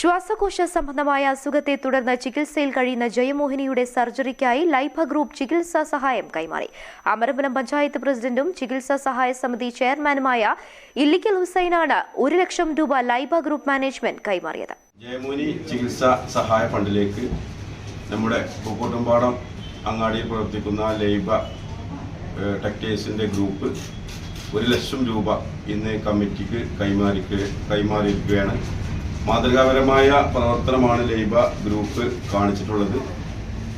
ശ്വാസകോശ സംബന്ധമായ അസുഖത്തെ തുടർന്ന് ചികിത്സയിൽ കഴിയുന്ന ജയമോഹിനിയുടെ സർജറിക്കായി ലൈഫ ഗ്രൂപ്പ് ചികിത്സാ സഹായം കൈമാറി. അമരമ്പലം പഞ്ചായത്ത് പ്രസിഡന്റും ചികിത്സാ സഹായ സമിതി ചെയർമാനുമായ ഇല്ലിക്കൽ ഹുസൈനാണ് ഒരു ലക്ഷം രൂപ ലൈബ ഗ്രൂപ്പ് മാനേജ്മെന്റ് കൈമാറിയത്. ജയമോഹിനി ചികിത്സാ സഹായ ഫണ്ടിലേക്ക് നമ്മുടെ പൂക്കോട്ടുംപാടം അങ്ങാടിയിൽ പ്രവർത്തിക്കുന്ന ലൈബ ടെക്ടേഴ്സിന്റെ ഗ്രൂപ്പ് ഒരു ലക്ഷം രൂപ ഇന്ന് കമ്മിറ്റിക്ക് കൈമാറിക്ക് കൈമാറിയിരിക്കുകയാണ്. മാതൃകാപരമായ പ്രവർത്തനമാണ് ലൈബ ഗ്രൂപ്പ് കാണിച്ചിട്ടുള്ളത്.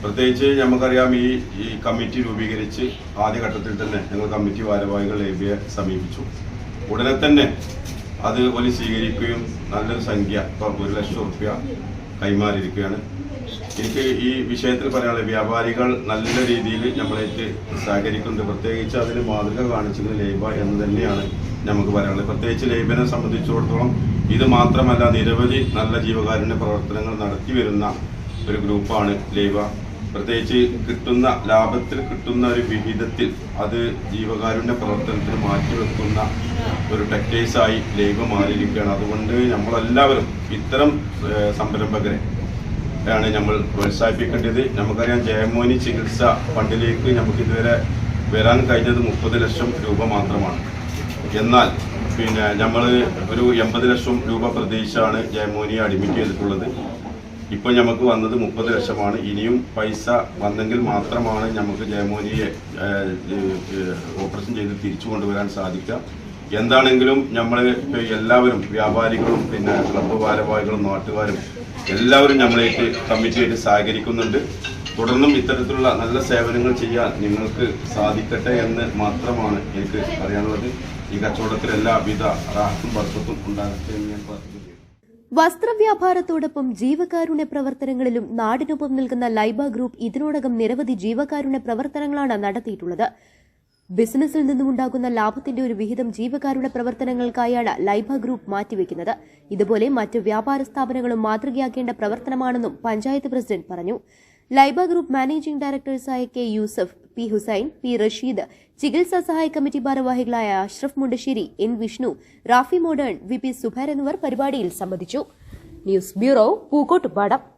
പ്രത്യേകിച്ച് നമുക്കറിയാം ഈ ഈ കമ്മിറ്റി രൂപീകരിച്ച് ആദ്യഘട്ടത്തിൽ തന്നെ ഞങ്ങൾ കമ്മിറ്റി ഭാരവാഹികൾ ലൈബയെ സമീപിച്ചു. ഉടനെ തന്നെ അത് ഒരു സ്വീകരിക്കുകയും നല്ലൊരു സംഖ്യ ഇപ്പം ഒരു ലക്ഷം റുപ്യ കൈമാറിയിരിക്കുകയാണ്. എനിക്ക് ഈ വിഷയത്തിൽ പറയാനുള്ള വ്യാപാരികൾ നല്ല രീതിയിൽ നമ്മളേറ്റ് സഹകരിക്കുന്നുണ്ട്. പ്രത്യേകിച്ച് അതിന് മാതൃക കാണിച്ചത് ലൈബ എന്ന് തന്നെയാണ്. നമുക്ക് പറയാനുള്ളത്. പ്രത്യേകിച്ച് ലേബനെ സംബന്ധിച്ചിടത്തോളം ഇത് മാത്രമല്ല നിരവധി നല്ല ജീവകാരുണ്യ പ്രവർത്തനങ്ങൾ നടത്തി വരുന്ന ഒരു ഗ്രൂപ്പാണ് ലേബ. പ്രത്യേകിച്ച് കിട്ടുന്ന ലാഭത്തിൽ കിട്ടുന്ന ഒരു വിഹിതത്തിൽ അത് ജീവകാരുണ്യ പ്രവർത്തനത്തിന് മാറ്റിവെക്കുന്ന ഒരു ടെക്ടൈസായി ലേബ മാറിയിരിക്കുകയാണ്. അതുകൊണ്ട് നമ്മളെല്ലാവരും ഇത്തരം സംരംഭകരെ ആണ് നമ്മൾ പ്രോത്സാഹിപ്പിക്കേണ്ടത്. നമുക്കറിയാം ജയമോനി ചികിത്സ ഫണ്ടിലേക്ക് നമുക്ക് ഇതുവരെ വരാൻ കഴിഞ്ഞത് മുപ്പത് ലക്ഷം രൂപ മാത്രമാണ്. എന്നാൽ പിന്നെ നമ്മൾ ഒരു എൺപത് ലക്ഷം രൂപ പ്രതീക്ഷയാണ് ജയമോനിയെ അഡ്മിറ്റ് ചെയ്തിട്ടുള്ളത്. ഇപ്പോൾ നമുക്ക് വന്നത് മുപ്പത് ലക്ഷമാണ്. ഇനിയും പൈസ വന്നെങ്കിൽ മാത്രമാണ് നമുക്ക് ജയമോനിയെ ഓപ്പറേഷൻ ചെയ്ത് തിരിച്ചു കൊണ്ടുവരാൻ സാധിക്കുക. എന്താണെങ്കിലും നമ്മൾ എല്ലാവരും വ്യാപാരികളും പിന്നെ ക്ലബ്ബ് ഭാരവാഹികളും നാട്ടുകാരും എല്ലാവരും നമ്മളേക്ക് കമ്മിറ്റിയായിട്ട് സഹകരിക്കുന്നുണ്ട്. തുടർന്നും ഇത്തരത്തിലുള്ള നല്ല സേവനങ്ങൾ ചെയ്യാൻ നിങ്ങൾക്ക് സാധിക്കട്ടെ എന്ന് മാത്രമാണ് എനിക്ക് പറയാനുള്ളത്. ഈ കച്ചവടത്തിൽ എല്ലാവിധ റാഹത്തും ബർക്കത്തും ഉണ്ടാകട്ടെ വസ്ത്രവ്യാപാരത്തോടൊപ്പം ജീവകാരുണ്യ പ്രവർത്തനങ്ങളിലും നാടിനൊപ്പം നിൽക്കുന്ന ലൈബ ഗ്രൂപ്പ് ഇതിനോടകം നിരവധി ജീവകാരുണ്യ പ്രവർത്തനങ്ങളാണ് നടത്തിയിട്ടുള്ളത്. ബിസിനസ്സിൽ നിന്നുമുണ്ടാകുന്ന ലാഭത്തിന്റെ ഒരു വിഹിതം ജീവകാരുണ്യ പ്രവർത്തനങ്ങൾക്കായാണ് ലൈബ ഗ്രൂപ്പ് മാറ്റിവെക്കുന്നത്. ഇതുപോലെ മറ്റ് വ്യാപാര സ്ഥാപനങ്ങളും മാതൃകയാക്കേണ്ട പ്രവർത്തനമാണെന്നും പഞ്ചായത്ത് പ്രസിഡന്റ് പറഞ്ഞു. Laiba group managing ഡയറക്ടേഴ്സായ K Yusuf P Hussain P Rasheed ചികിത്സാ സഹായ കമ്മിറ്റി ഭാരവാഹികളായ Ashraf Mundassery N Vishnu Rafi modern V P Subair എന്നിവർ പരിപാടിയിൽ സംബന്ധിച്ചു. News bureau Pookkottupadam.